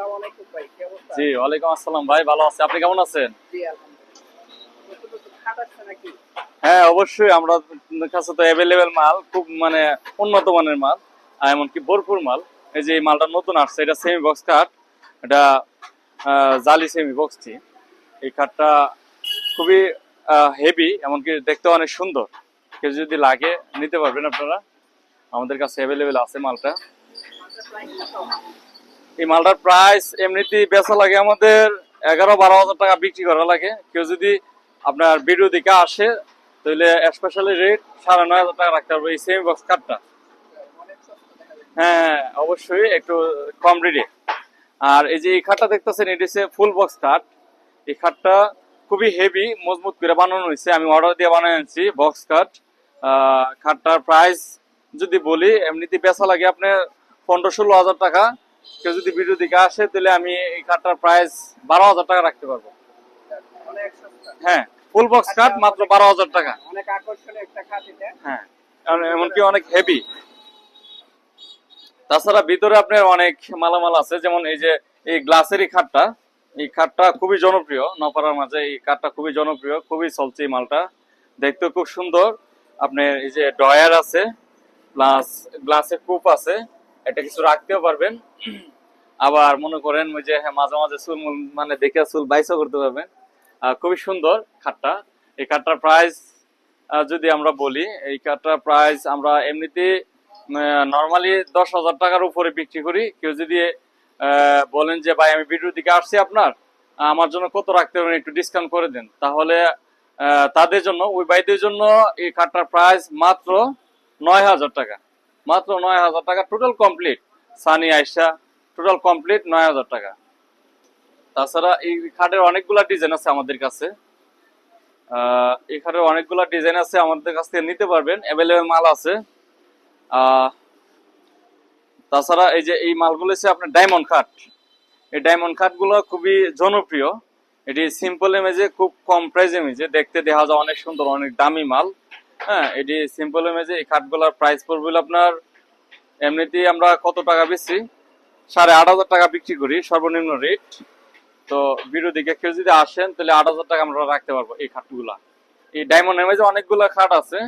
আসসালামু আলাইকুম ভাই কি অবস্থা? জি ওয়ালাইকুম আসসালাম ভাই ভালো আছে। আপনি কেমন আছেন? জি আলহামদুলিল্লাহ। হ্যাঁ অবশ্যই আমরা কাছে তো অ্যাভেলেবেল মাল খুব মানে উন্নত মানের মাল এমনকি ভরপুর মাল। এই যে এই মালটা নতুন আসছে এটা সেমি বক্স কাঠ এটা জালি সেমি বক্সটি এই কাঠটা খুবই হেভি এমনকি দেখতে অনেক সুন্দর। কেউ যদি লাগে নিতে পারবেন আপনারা। আমাদের কাছে অ্যাভেলেবেল আছে মালটা। এই মালটার প্রাইস এমনিতে বেচা লাগে আমাদের এগারো বারো হাজার টাকা বিক্রি করা লাগে। কেউ যদি আপনার ভিডিও দিকে আসে, তাহলে স্পেশালি রেট সাড়ে নয় হাজার টাকা রাখতে পারবে এই সেমি বক্স যাচ্ছে হ্যাঁ অবশ্যই একটু কম রেটে আর এই যে এই খাটটা দেখতেছেন, এটি হচ্ছে ফুল বক্স কাঠ এই খাটটা খুবই হেভি মজবুত করে বানানো হয়েছে। আমি অর্ডার দিয়ে বানিয়ে আনছি বক্স কাঠ খাটটার প্রাইস যদি বলি এমনিতে বেচা লাগে আপনার পনেরো ষোলো হাজার টাকা। কেউ যদি ভিডিও দিকে আসে তাহলে আমি এই খাটটার প্রাইস বারো হাজার টাকা রাখতে পারব। হ্যাঁ ফুল বক্স কাঠ মাত্র বারো হাজার টাকা। অনেক আকর্ষণীয় একটা খাট এটা। হ্যাঁ এমনকি অনেক হেভি তাছাড়া ভিতরে আপনার অনেক মালামাল আছে যেমন এই যে এই খাটটা এই খাটটা খুবই জনপ্রিয় নপাড়ার মাঝে এই খাটটা খুবই জনপ্রিয় খুবই চলছে মালটা। দেখতে খুব সুন্দর। আপনার এই যে ডয়ার আছে প্লাস গ্লাসের কুপ আছে। এটা কিছু রাখতেও পারবেন। আবার মনে করেন ওই যে হ্যাঁ, মাঝে মাঝে চুল মানে দেখে চুল বাইসও করতে পারবেন। খুবই সুন্দর খাটটা। এই খাটটার প্রাইস যদি আমরা বলি এই কাঠটার প্রাইস আমরা এমনিতে নর্মালি দশ হাজার টাকার উপরে বিক্রি করি। কেউ যদি বলেন যে ভাই আমি ভিডিও দিকে আসছি আপনার আমার জন্য কত রাখতে পারেন একটু ডিসকাউন্ট করে দেন। তাহলে তাদের জন্য ওই ভাইদের জন্য এই কাঠটার প্রাইস মাত্র নয় হাজার টাকা। মাত্র নয় হাজার টাকা টোটাল কমপ্লিট সানি আইসা টোটাল কমপ্লিট নয় হাজার টাকা। তাছাড়া এই খাটের অনেকগুলা ডিজাইন আছে আমাদের কাছে। আহ, এখানে অনেকগুলো ডিজাইন আছে আমাদের কাছ থেকে নিতে পারবেন। অ্যাভেলেবেল মাল আছে। তাছাড়া এই যে এই মালগুলো হচ্ছে আপনার ডায়মন্ড খাট। এই ডায়মন্ড কাঠগুলো খুবই জনপ্রিয়। এটি সিম্পল ইমেজে খুব কম প্রাইস ইমেজে দেখতে দেখা যায় অনেক সুন্দর অনেক দামি মাল। হ্যাঁ এটি সিম্পল ইমেজে এই প্রাইস আপনার আমরা কত টাকা বেশি সাড়ে আট হাজার টাকা বিক্রি করি, সর্বনিম্ন রেট তো দিকে কেউ যদি আসেন, তাহলে আট হাজার টাকা আমরা রাখতে পারব এই খাটগুলা। এই ডায়মন্ড এমএজে অনেকগুলা খাট আছে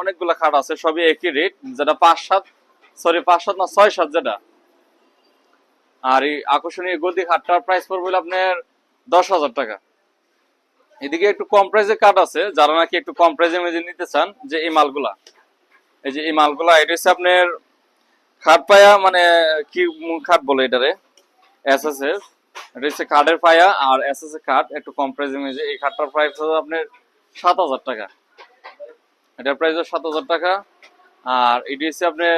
অনেকগুলা খাট আছে, সবই একই রেট যেটা পাঁচ সাত সরি পাঁচ সাত না, ছয় সাত যেটা। আর এই আকর্ষণীয় গদি খাটটার প্রাইস পড়বে আপনার দশ হাজার টাকা। এদিকে একটু কম প্রাইসে কাঠ আছে, যারা নাকি একটু কম প্রাইসে মেজে নিতে চান, যে এই মালগুলা। এই যে এই মালগুলা, এটা হচ্ছে আপনার খাট পায়া মানে কি খাট বলে এটারে? এস এস এর এটা হচ্ছে কাঠের পায়া, আর এস এস এর কাঠ একটু কম প্রাইসে মেজে এই খাটটার প্রাইস হচ্ছে আপনার সাত হাজার টাকা। এটার প্রাইস হচ্ছে সাত হাজার টাকা, আর এটি হচ্ছে আপনার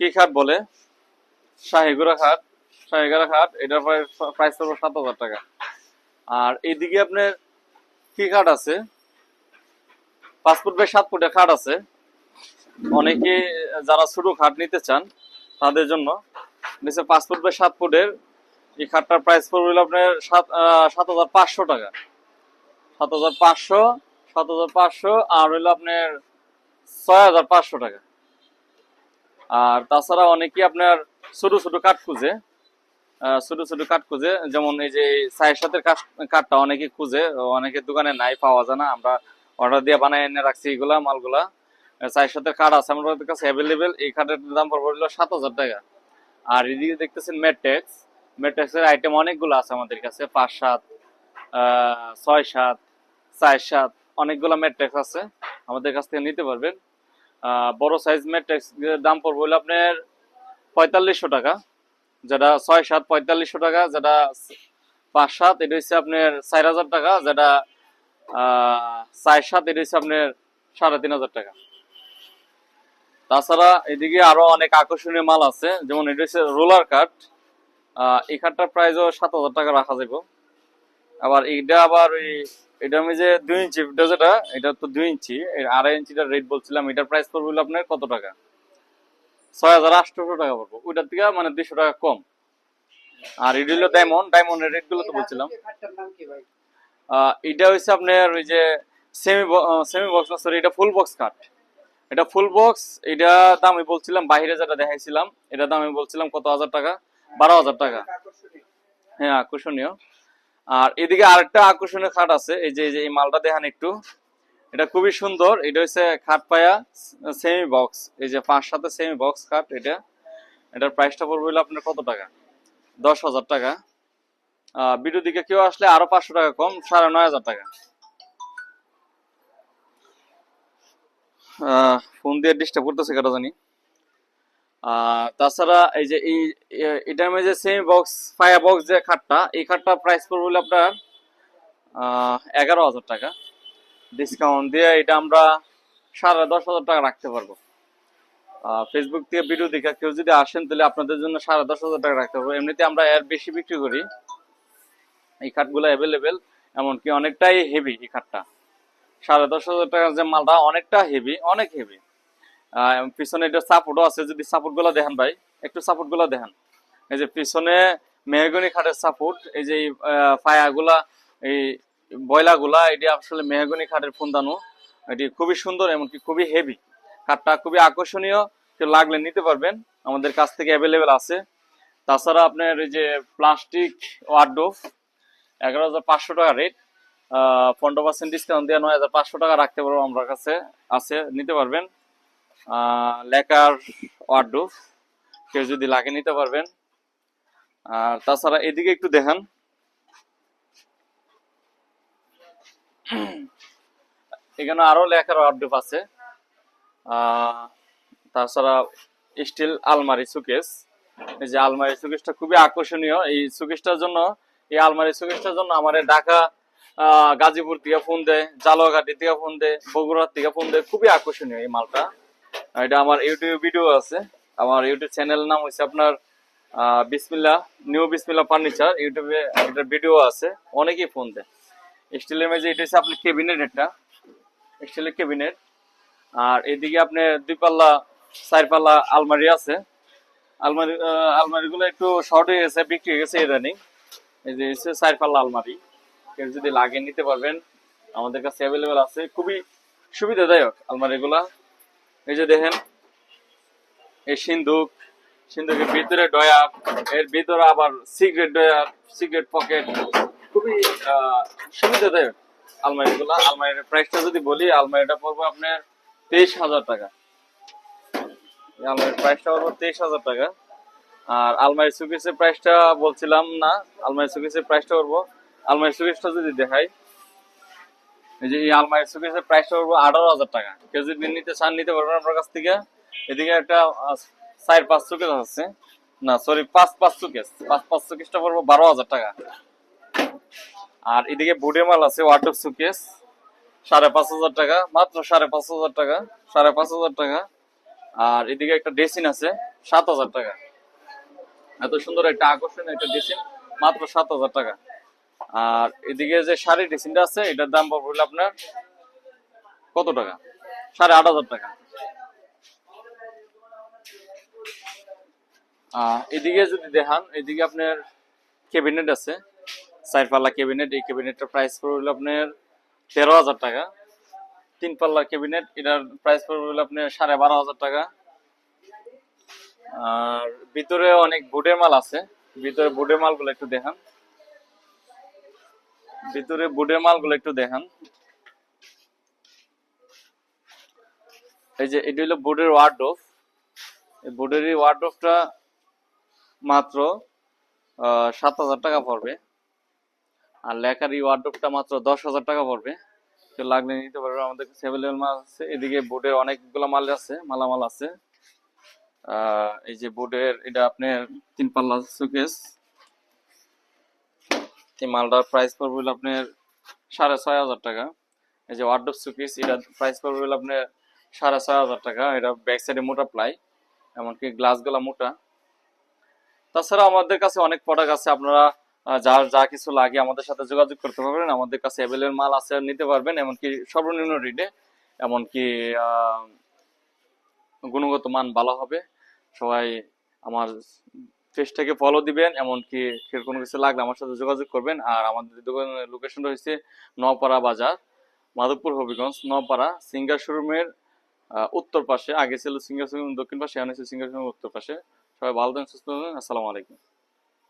কি খাট বলে? শাহিগুড়া খাট শাহিগুড়া খাট এটার প্রাইস প্রাইস পড়বে সাত হাজার টাকা। আর এইদিকে আপনার কি খাট আছে? ফুট বাই সাত ফুটের খাট আছে। অনেকে যারা ছোট খাট নিতে চান, তাদের জন্য। নিচে ফুট বাই সাত ফুটের, এই খাটটার প্রাইস পড়বে আপনার সাত সাত হাজার পাঁচশো টাকা। সাত হাজার পাঁচশো, সাত হাজার পাঁচশো, আর হইল আপনার ছয় হাজার পাঁচশো টাকা। আর তাছাড়া অনেকেই আপনার ছোট ছোট কাঠ খুঁজে। ছোট ছোট কাঠ খুঁজে, যেমন এই যে চায়ের সাথে কাঠ- কাঠটা অনেকে খুঁজে অনেকের দোকানে নাই, পাওয়া যায় না। আমরা অর্ডার দিয়ে বানাই এনে রাখছি এগুলা মালগুলা। চায়ের সাথে কাঠ আছে আমাদের কাছে অ্যাভেলেবেল এই কাঠের দাম পড়বে সাত হাজার টাকা। আর এদিকে দেখতেছেন মেট্রেক্স মেট্রেক্সের আইটেম অনেকগুলো আছে আমাদের কাছে, পাঁচ সাত ছয় সাত, চার সাত, অনেকগুলো মেট্রেক্স আছে, আমাদের কাছ থেকে নিতে পারবেন। বড় সাইজ মেট্রেক্স দাম পড়বে হলো আপনার পঁয়তাল্লিশশো টাকা। যেটা ছয় সাত পঁয়তাল্লিশশো টাকা, যেটা পাঁচ সাত, এটা হচ্ছে আপনার চার হাজার টাকা, যেটা চার সাত, এটা হচ্ছে আপনার সাড়ে তিন হাজার টাকা। তাছাড়া এদিকে আরও অনেক আকর্ষণীয় মাল আছে, যেমন এটা হচ্ছে রোলার কাঠ এই কাঠটার প্রাইসও সাত হাজার টাকা রাখা যাব আবার এইটা আবার ওই, এটা আমি যে দুই ইঞ্চি যেটা, এটা তো দুই ইঞ্চি আড়াই ইঞ্চিটার রেট বলছিলাম, এটার প্রাইস পড়বে আপনার কত টাকা? ছয় হাজার আটশোশো টাকা পড়ব। ওইটার থেকে মানে টাকা কম। আর এটা হলো ডায়মন্ড ডায়মন্ডের তো বলছিলাম। এটা হচ্ছে আপনার ওই যে সেমি সেমি বক্স না সরি এটা ফুল বক্স কাট এটা ফুল বক্স এটা দাম আমি বলছিলাম বাইরে যেটা দেখাইছিলাম এটা দাম আমি বলছিলাম কত হাজার টাকা? বারো হাজার টাকা। হ্যাঁ আকর্ষণীয়। আর এদিকে আরেকটা আকর্ষণীয় খাট আছে এই যে এই মালটা দেখান একটু। এটা খুবই সুন্দর। এটা হচ্ছে খাট পায়া সেমি বক্স এই যে পাঁচ সাথে সেমি বক্স খাট এটা। এটার প্রাইসটা পড়বে হলো আপনার কত টাকা? দশ হাজার টাকা। ভিডিও দিকে কেউ আসলে আরও পাঁচশো টাকা কম, সাড়ে নয় হাজার টাকা। ফোন দিয়ে ডিস্টার্ব করতেছে কেটা জানি। তাছাড়া এই যে এই এটার মধ্যে সেমি বক্স ফায়ার বক্স যে খাটটা, এই খাটটা প্রাইস পড়বে আপনার এগারো হাজার টাকা। ডিসকাউন্ট দিয়ে এটা আমরা সাড়ে দশ হাজার টাকা রাখতে পারব। ফেসবুক থেকে ভিডিও দেখে কেউ যদি আসেন, তাহলে আপনাদের জন্য সাড়ে দশ হাজার টাকা রাখতে পারব। এমনিতে আমরা এর বেশি বিক্রি করি। এই খাটগুলো অ্যাভেলেবেল এমনকি অনেকটাই হেভি এই খাটটা। সাড়ে দশ হাজার টাকার যে মালটা, অনেকটা হেভি অনেক হেভি পিছনে এটা সাপোর্টও আছে, যদি সাপোর্টগুলা দেখেন ভাই, একটু সাপোর্টগুলা দেখেন। এই যে পিছনে মেহগনি খাটের সাপোর্ট এই যে ফায়া গুলা এই বয়লা গুলা এটি আসলে মেহগনি খাটের ফুন্দানো। এটি খুবই সুন্দর এমনকি খুবই হেভি খাটটা খুবই আকর্ষণীয়। কেউ লাগলে নিতে পারবেন। আমাদের কাছ থেকে অ্যাভেলেবেল আছে। তাছাড়া আপনার এই যে প্লাস্টিক ওয়ার্ডোভ এগারো হাজার পাঁচশো টাকা রেট পনেরো পার্সেন্ট ডিসকাউন্ট দিয়ে নয় হাজার পাঁচশো টাকা রাখতে পারব আমার কাছে, আছে, নিতে পারবেন। লেকার ওয়ার্ডোভ কেউ যদি লাগে নিতে পারবেন। আর তাছাড়া এদিকে একটু দেখান। এখানে আরও লেখার ওয়ার্ডোভ আছে। তাছাড়া স্টিল আলমারি সুকেস এই যে আলমারি সুকেসটা খুবই আকর্ষণীয়। এই সুকেসটার জন্য, এই আলমারি সুকেসটার জন্য আমার ঢাকা গাজীপুর থেকে ফোন দেয়, জালুয়াঘাটি থেকে ফোন দেয়, বগুড়ার থেকে ফোন দেয়। খুবই আকর্ষণীয় এই মালটা। এটা আমার ইউটিউব ভিডিও আছে। আমার ইউটিউব চ্যানেল নাম হচ্ছে আপনার বিসমিল্লা নিউ বিসমিল্লা ফার্নিচার। ইউটিউবে এটার ভিডিও আছে। অনেকেই ফোন দেয়। স্টিলের মেঝে এটা হচ্ছে আপনার কেবিনেট একটা স্টিলের কেবিনেট আর এদিকে আপনার দুই পাল্লা চার পাল্লা আলমারি আছে। আলমারি আলমারি গুলো একটু শর্ট হয়ে গেছে, বিক্রি হয়ে গেছে ইদানিং। এই যে হচ্ছে চার পাল্লা আলমারি। কেউ যদি লাগে নিতে পারবেন, আমাদের কাছে অ্যাভেলেবেল আছে। খুবই সুবিধাদায়ক আলমারি গুলা এই যে দেখেন, এই সিন্ধুক সিন্ধুকের ভিতরে ডয়ার, এর ভিতরে আবার সিগারেট ডয়ার সিগারেট পকেট খুবই সুবিধাদায়ক আলমারি গুলা আলমারির প্রাইসটা যদি বলি, আলমারিটা পড়বে আপনার তেইশ হাজার টাকা। আলমারির প্রাইসটা পড়বে তেইশ হাজার টাকা। আর আলমারি সুকেসের প্রাইসটা বলছিলাম না আলমারি সুকেসের প্রাইসটা আলমারি সুকেসটা যদি দেখাই, এই যে এই আলমারি সুকেসের প্রাইসটা আঠারো হাজার টাকা। কেউ যদি নিতে চান, নিতে পারবেন আপনার কাছ থেকে। এদিকে একটা চার পাঁচ সুকেস আছে। না সরি পাঁচ পাঁচ সুকেস পাঁচ পাঁচ সুকেসটা পড়ব বারো হাজার টাকা। আর এদিকে বুড়ে মাল আছে ওয়াটার সুকেস সাড়ে পাঁচ হাজার টাকা, মাত্র সাড়ে পাঁচ হাজার টাকা, সাড়ে পাঁচ হাজার টাকা। আর এদিকে একটা ড্রেসিন আছে, সাত হাজার টাকা। এত সুন্দর একটা আকর্ষণীয় একটা ড্রেসিন মাত্র সাত হাজার টাকা। আর এদিকে যে শাড়ি ড্রেসিনটা আছে, এটার দাম পড়বে আপনার কত টাকা? সাড়ে আট হাজার টাকা। এদিকে যদি দেখান, এদিকে আপনার ক্যাবিনেট আছে চার পাল্লা ক্যাবিনেট এই ক্যাবিনেটটার প্রাইস পড়বে আপনার তেরো হাজার টাকা। তিন পাল্লা ক্যাবিনেট এটার প্রাইস পড়বে আপনার সাড়ে বারো হাজার টাকা। আর ভিতরে অনেক বুটের মাল আছে। ভিতরে বুটের মালগুলো একটু দেখান। ভিতরে বুটের মালগুলো একটু দেখান। এই যে এটি হলো বুটের ওয়ার্ডরোব এই বুটের এই ওয়ার্ডরোবটা মাত্র সাত হাজার টাকা পড়বে। আর লেখার এই ওয়ার্ডরোবটা মাত্র দশ হাজার টাকা পড়বে। কেউ লাগলে নিতে পারবে, আমাদের কাছে অ্যাভেলেবল মাল আছে। এদিকে বোর্ডের অনেকগুলো মাল আছে, মালামাল আছে। এই যে বোর্ডের, এটা আপনার তিন পাল্লা সুকেস এই মালটার প্রাইস পড়বে হলো আপনার সাড়ে ছয় হাজার টাকা। এই যে ওয়ার্ডরোব সুকেস এটা প্রাইস পড়বে হলো আপনার সাড়ে ছয় হাজার টাকা। এটা ব্যাক সাইডে মোটা প্লাই, এমনকি গ্লাসগুলা মোটা। তাছাড়া আমাদের কাছে অনেক প্রোডাক্ট আছে, আপনারা যার যা কিছু লাগে আমাদের সাথে যোগাযোগ করতে পারবেন। আমাদের কাছে অ্যাভেলেবল মাল আছে, নিতে পারবেন। এমনকি সর্বনিম্ন রেটে এমনকি গুণগত মান ভালো হবে। সবাই আমার পেজটাকে ফলো দিবেন। এমনকি কোনো কিছু লাগলে আমার সাথে যোগাযোগ করবেন। আর আমাদের দোকানের লোকেশনটা হচ্ছে নপাড়া বাজার, মাধবপুর, হবিগঞ্জ নপাড়া সিঙ্গার শোরুমের উত্তর পাশে। আগে ছিল সিঙ্গার শোরুম দক্ষিণ পাশে, এখন হচ্ছে সিঙ্গার শোরুমের উত্তর পাশে। সবাই ভালো থাকেন সুস্থ থাকেন আসসালামু আলাইকুম।